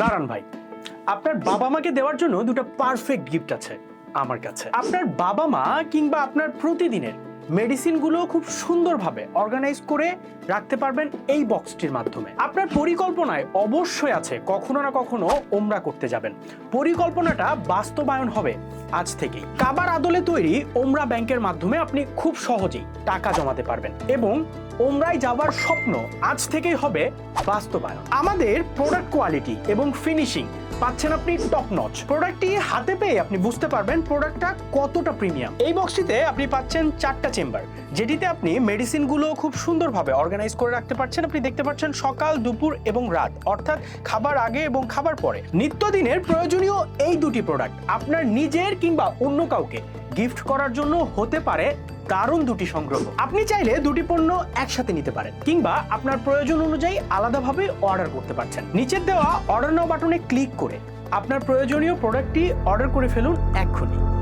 দাঁড়ান ভাই। আপনার বাবা মাকে দেওয়ার জন্য দুটো পারফেক্ট গিফট আছে আমার কাছে। আপনার বাবা মা কিংবা আপনার প্রতিদিনের মেডিসিনগুলো খুব সুন্দরভাবে অর্গানাইজ করে রাখতে পারবেন এই বক্সটির মাধ্যমে। আপনার পরিকল্পনায় অবশ্যই আছে কখনো না কখনো ওমরা করতে যাবেন। পরিকল্পনাটা বাস্তবায়ন হবে আজ থেকেই। কাবার আদলে তৈরি ওমরা ব্যাংকের মাধ্যমে আপনি খুব সহজেই টাকা জমাতে পারবেন এবং ওমরায় যাওয়ার স্বপ্ন আজ থেকেই হবে বাস্তবায়ন। আমাদের প্রোডাক্ট কোয়ালিটি এবং ফিনিশিং পাচ্ছেন আপনি টপ নচ প্রোডাক্টটি হাতে পেয়ে আপনি বুঝতে পারবেন প্রোডাক্টটা কতটা প্রিমিয়াম এই বক্সটিতে আপনি পাচ্ছেন চারটা চেম্বার যেটিতে আপনি মেডিসিনগুলো খুব সুন্দরভাবে অর্গানাইজ করে রাখতে পারছেন। আপনি দেখতে পাচ্ছেন সকাল, দুপুর এবং রাত, অর্থাৎ খাবার আগে এবং খাবার পরে। নিত্যদিনের প্রয়োজনীয় এই দুটি প্রোডাক্ট আপনার নিজের কিংবা অন্য কাউকে গিফট করার জন্য হতে পারে দারুণ দুটি সংগ্রহ। আপনি চাইলে দুটি পণ্য একসাথে নিতে পারেন, কিংবা আপনার প্রয়োজন অনুযায়ী আলাদাভাবে অর্ডার করতে পারছেন। নিচের দেওয়া অর্ডার নাও বাটনে ক্লিক করে আপনার প্রয়োজনীয় প্রোডাক্টটি অর্ডার করে ফেলুন এক্ষুনি।